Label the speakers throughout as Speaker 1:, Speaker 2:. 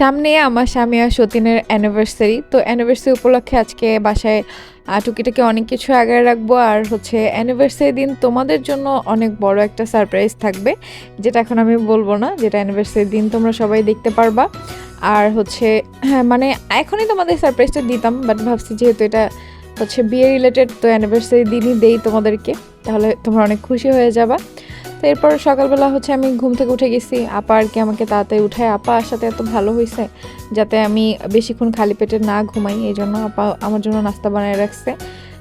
Speaker 1: সামনে আমার স্বামী আর সতীনের অ্যানিভার্সারি তো অ্যানিভার্সারি উপলক্ষে আজকে বাসায় টুকিটাকি অনেক কিছু আগায় রাখব। আর হচ্ছে অ্যানিভার্সারি দিন তোমাদের জন্য অনেক বড় একটা সারপ্রাইজ থাকবে, যেটা এখন আমি বলব না, যেটা অ্যানিভার্সারি দিন তোমরা সবাই দেখতে পারবা। আর হচ্ছে হ্যাঁ মানে এখনই তোমাদের সারপ্রাইজটা দিতাম বাট ভাবছি যেহেতু এটা হচ্ছে বিয়ে রিলেটেড তো অ্যানিভার্সারি দিনই দেই তোমাদেরকে, তাহলে তোমরা অনেক খুশি হয়ে যাবা। তো এরপর সকালবেলা হচ্ছে আমি ঘুম থেকে উঠে গেছি। আপা আর কি আমাকে তাড়াতাড়ি উঠায়। আপা আসাতে এত ভালো হয়েছে যাতে আমি বেশিক্ষণ খালি পেটে না ঘুমাই, এই জন্য আপা আমার জন্য নাস্তা বানিয়ে রাখছে।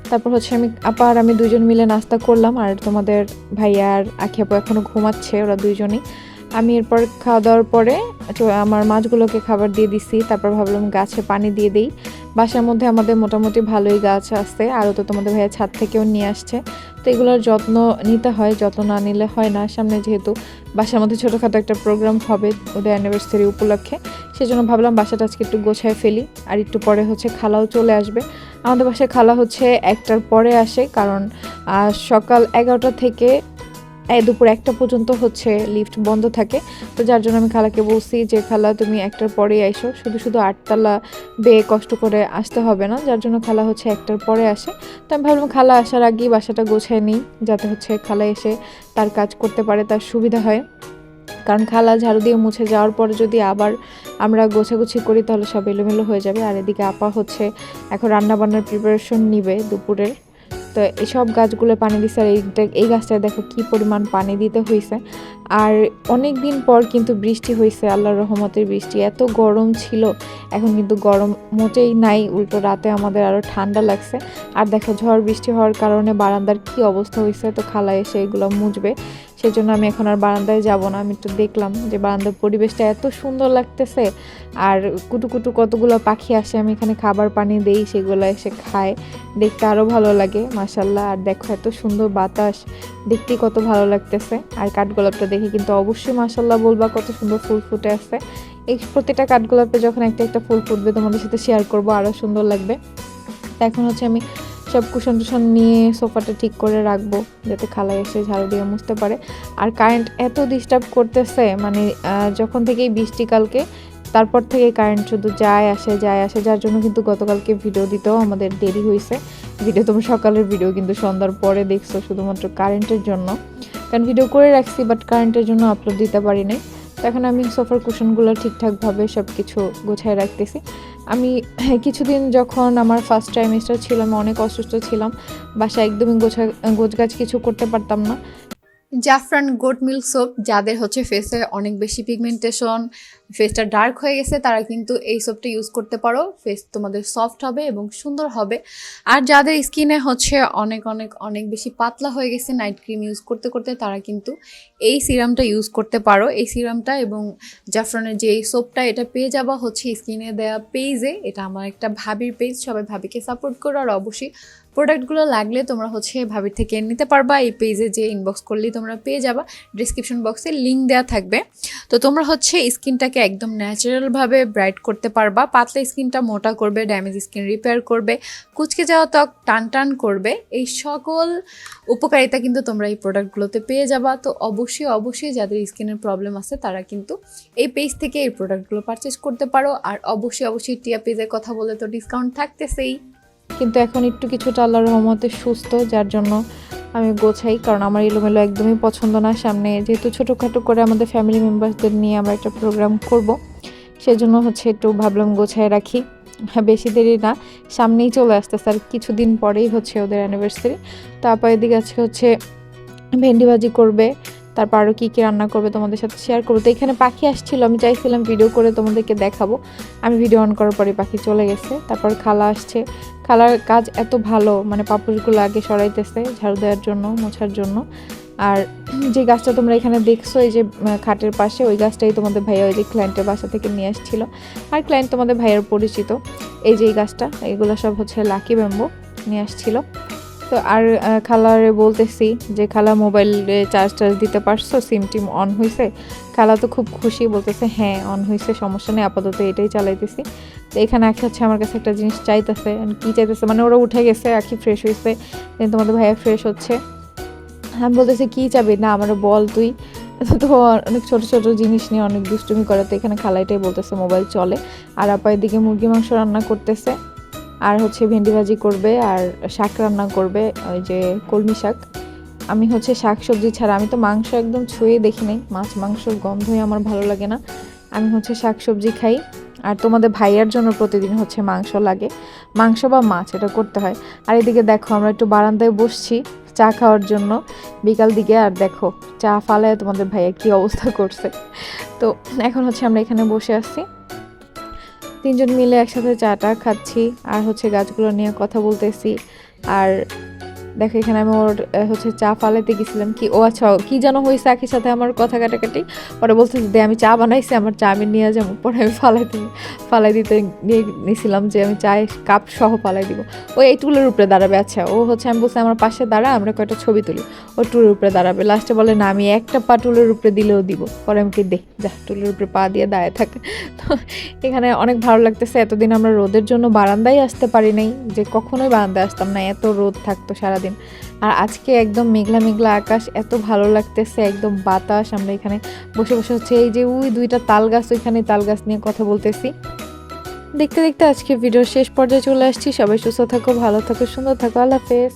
Speaker 1: তারপর হচ্ছে আমি, আপা আর আমি দুজন মিলে নাস্তা করলাম আর তোমাদের ভাইয়া আর আখি আপু এখনও ঘুমাচ্ছে, ওরা দুইজনই। আমি এরপর খাওয়া দাওয়ার পরে আমার মাছগুলোকে খাবার দিয়ে দিছি, তারপর ভাবলাম গাছে পানি দিয়ে দিই। বাসার মধ্যে আমাদের মোটামুটি ভালোই গাছ আছে, আরও তো তোমাদের ভাইয়া ছাদ থেকেও নিয়ে আসছে। তো এগুলোর যত্ন নিতে হয়, যত্ন না নিলে হয় না। সামনে যেহেতু বাসার মধ্যে ছোটোখাটো একটা প্রোগ্রাম হবে ওদের অ্যানিভার্সারি উপলক্ষে, সেজন্য ভাবলাম বাসাটা আজকে একটু গোছায় ফেলি। আর একটু পরে হচ্ছে খালাও চলে আসবে। আমাদের বাসায় খালা হচ্ছে একটার পরে আসে, কারণ সকাল এগারোটা থেকে দুপুর একটা পর্যন্ত হচ্ছে লিফট বন্ধ থাকে। তো যার জন্য আমি খালাকে বলছি যে, খালা, তুমি একটার পরেই আইসো শুধু শুধু আটতলা বেয়ে কষ্ট করে আসতে হবে না। যার জন্য খালা হচ্ছে একটার পরে আসে। তো আমি ভাবলাম, খালা আসার আগেই বাসাটা গোছায় নিই, যাতে হচ্ছে খালা এসে তার কাজ করতে পারে, তার সুবিধা হয়। কারণ খালা ঝাড়ু দিয়ে মুছে যাওয়ার পরে যদি আবার আমরা গোছাগুছি করি, তাহলে সব এলোমেলো হয়ে যাবে। আর এদিকে আপা হচ্ছে এখন রান্নাবান্নার প্রিপারেশন নিবে দুপুরের। তো এসব গাছগুলো পানি দিচ্ছে আর এইটা এই গাছটা দেখো কি পরিমাণ পানি দিতে হয়েছে আর অনেক দিন পর কিন্তু বৃষ্টি হয়েছে আল্লাহর রহমতের বৃষ্টি। এত গরম ছিল, এখন কিন্তু গরম মোটেই নাই। উল্টো রাতে আমাদের আরও ঠান্ডা লাগছে। আর দেখো ঝড় বৃষ্টি হওয়ার কারণে বারান্দার কি অবস্থা হয়েছে তো খালা এসে এগুলো মুছবে। সেই জন্য আমি এখন আর বারান্দায় যাব না। আমি একটু দেখলাম যে বারান্দার পরিবেশটা এত সুন্দর লাগতেছে আর কুটু কুটু কতগুলো পাখি আসে, আমি এখানে খাবার পানি দেই, সেগুলো এসে খায়। দেখতে আরও ভালো লাগে মাসাল্লাহ আর দেখো এত সুন্দর বাতাস, দেখতে কত ভালো লাগতেছে। আর কাঠগোলাপটা দেখে কিন্তু অবশ্যই মাসাল্লাহ বলবা কত সুন্দর ফুল ফুটে আছে। এই প্রতিটা কাঠগোলাপে যখন একটা একটা ফুল ফুটবে, তোমাদের সাথে শেয়ার করব আরও সুন্দর লাগবে। এখন হচ্ছে আমি সব কুশন টুশন নিয়ে সোফাটা ঠিক করে রাখব, যাতে খালা এসে ঝাড়ু দিয়ে মুছতে পারে। আর কারেন্ট এত ডিস্টার্ব করতেছে মানে যখন থেকেই বৃষ্টিকালকে তারপর থেকে কারেন্ট শুধু যায় আসে যায় আসে, যার জন্য কিন্তু গতকালকে ভিডিও দিতেও আমাদের দেরি হয়েছে ভিডিও তোমার সকালের ভিডিও কিন্তু সন্ধ্যার পরে দেখছ শুধুমাত্র কারেন্টের জন্য। কারণ ভিডিও করে রাখছি বাট কারেন্টের জন্য আপলোড দিতে পারি নাই। তো এখন আমি সোফার কুশনগুলো ঠিকঠাকভাবে সব কিছু গোছায় রাখতেছি। আমি কিছুদিন যখন আমার ফার্স্ট ট্রাইমেস্টার ছিল, আমি অনেক অসুস্থ ছিলাম। বাসায় একদমই গোছা গোছগাছ কিছু করতে পারতাম না।
Speaker 2: জাফরান গোট মিল্ক সোপ যাদের হচ্ছে ফেসে অনেক বেশি পিগমেন্টেশন ফেসটা ডার্ক হয়ে গেছে, তারা কিন্তু এই সোপটা ইউজ করতে পারো। ফেস তোমাদের সফট হবে এবং সুন্দর হবে। আর যাদের স্কিনে হচ্ছে অনেক অনেক অনেক বেশি পাতলা হয়ে গেছে নাইট ক্রিম ইউজ করতে করতে, তারা কিন্তু এই সিরামটা ইউজ করতে পারো। এই সিরামটা এবং জাফরানের যে এই সোপটা এটা পেয়ে যাবা হচ্ছে স্কিনে দেওয়া পেজে এটা আমার একটা ভাবির পেজ সবাই ভাবিকে সাপোর্ট করো। আর অবশ্যই প্রোডাক্টগুলো লাগলে তোমরা হচ্ছে ভাবির থেকে নিতে পারবা। এই পেজে যে ইনবক্স করলেই তোমরা পেয়ে যাবা। ডিসক্রিপশন বক্সে লিঙ্ক দেওয়া থাকবে। তো তোমরা হচ্ছে স্কিনটাকে একদম ন্যাচারালভাবে ব্রাইট করতে পারবা। পাতলা স্কিনটা মোটা করবে ড্যামেজ স্কিন রিপেয়ার করবে, কুচকে যাওয়া ত্বক টান টান করবে। এই সকল উপকারিতা কিন্তু তোমরা এই প্রোডাক্টগুলোতে পেয়ে যাবা। তো অবশ্যই অবশ্যই যাদের স্কিনের প্রবলেম আছে, তারা কিন্তু এই পেজ থেকে এই প্রোডাক্টগুলো পারচেস করতে পারো। আর অবশ্যই অবশ্যই টিয়া পেজের কথা বলে তো ডিসকাউন্ট থাকতেছেই।
Speaker 1: কিন্তু এখন একটু কিছুটা আল্লাহর রহমতে সুস্থ, যার জন্য আমি গোছাই, কারণ আমার এলোমেলো একদমই পছন্দ না। সামনে যেহেতু ছোটোখাটো করে আমাদের ফ্যামিলি মেম্বারসদের নিয়ে আমরা একটা প্রোগ্রাম করব, সেজন্য হচ্ছে একটু ভাবলাম গোছায় রাখি। বেশি দেরি না, সামনেই চলে আসতেছে, আর কিছুদিন পরেই হচ্ছে ওদের অ্যানিভার্সারি তারপর এদিকে আজকে হচ্ছে ভেন্ডি ভাজি করবে তারপর আরও কী কী রান্না করবে তোমাদের সাথে শেয়ার করব। তো এখানে পাখি আসছিল, আমি চাইছিলাম ভিডিও করে তোমাদেরকে দেখাবো। আমি ভিডিও অন করার পরে পাখি চলে গেছে। তারপর খালা আসছে। খালার কাজ এত ভালো মানে পাপড়গুলো আগে সরাইতেছে ঝাড়ু দেওয়ার জন্য, মোছার জন্য। আর যে গাছটা তোমরা এখানে দেখছ, এই যে খাটের পাশে, ওই গাছটাই তোমাদের ভাইয়া ওই যে ক্লায়েন্টের বাসা থেকে নিয়ে আসছিল। আর ক্লায়েন্ট তোমাদের ভাইয়ের পরিচিত। এই যে এই গাছটা, এগুলো সব হচ্ছে লাকি ব্যাম্বো নিয়ে আসছিল। তো আর খালারে বলতেছি যে, খালা মোবাইলে চার্জ টার্জ দিতে পারছ? সিম টিম অন হয়েছে খালা তো খুব খুশি, বলতেছে হ্যাঁ অন হয়েছে সমস্যা নেই, আপাতত এটাই চালাইতেছি। তো এখানে আখি হচ্ছে আমার কাছে একটা জিনিস চাইতেছে কি চাইতেছে? মানে ওরা উঠে গেছে, আখি ফ্রেশ হয়েছে তোমাদের ভাইয়া ফ্রেশ হচ্ছে। আমি বলতেছি, কী চাবি? না আমার বল তুই। তো অনেক ছোট ছোট জিনিস নিয়ে অনেক দুষ্টুমি করে, তো এখানে খালাইটাই বলতেছে, মোবাইল চলে। আর আপা এদিকে মুরগি মাংস রান্না করতেছে। আর হচ্ছে ভেন্ডি ভাজি করবে আর শাক রান্না করবে, ওই যে কলমি শাক। আমি হচ্ছে শাক সবজি ছাড়া, আমি তো মাংস একদম ছুঁয়ে দেখি নাই। মাছ মাংস গন্ধই আমার ভালো লাগে না। আমি হচ্ছে শাক সবজি খাই। আর তোমাদের ভাইয়ার জন্য প্রতিদিন হচ্ছে মাংস লাগে। মাংস বা মাছ, এটা করতে হয়। আর এদিকে দেখো, আমরা একটু বারান্দায় বসছি চা খাওয়ার জন্য। বিকাল দিকে, আর দেখো, চা ফালায় তোমাদের ভাইয়া কি অবস্থা করছে। তো এখন হচ্ছে আমরা এখানে বসে আছি। তিনজন মিলে একসাথে চাটা খাচ্ছি আর হচ্ছে গাছগুলো নিয়ে কথা বলতেছি। আর দেখো, এখানে আমি ওর হচ্ছে চা ফালাইতে গেছিলাম। কি, ও আচ্ছা কি যেন হয়েছে আখির সাথে আমার কথা কাটাকাটি। পরে বলছে যে আমি চা বানাইছি, আমার চা আমি নিয়ে যাব। পরে আমি ফালাইতে, ফালাই দিতে নিয়ে নিয়েছিলাম যে, আমি চায় কাপ সহ ফালাই দিব। ও এই টুলের উপরে দাঁড়াবে আচ্ছা। ও হচ্ছে, আমি বলছি, আমার পাশে দাঁড়া, আমরা কয়েকটা ছবি তুলি। ও টুলের উপরে দাঁড়াবে। লাস্টে বলে, না, আমি একটা পা টুলের উপরে দিলেও দিব। পরে আমি কি দেখ যা, টুলের উপরে পা দিয়ে দাঁড়ায় থাকে। তো এখানে অনেক ভালো লাগতেছে, এতদিন আমরা রোদের জন্য বারান্দায় আসতে পারি নাই, যে কখনোই বারান্দায় আসতাম না, এত রোদ থাকতো সারাদিন। আর আজকে একদম মেঘলা মেঘলা আকাশ, এত ভালো লাগতেছে, একদম বাতাস, আমরা এখানে বসে বসে হচ্ছে এই যে ওই দুইটা তাল গাছ, ওইখানে তাল গাছ নিয়ে কথা বলতেছি। দেখতে দেখতে আজকে ভিডিওর শেষ পর্যায়ে চলে আসছি। সবাই সুস্থ থাকো, ভালো থাকো, সুন্দর থাকো, আল্লাহ হাফেজ।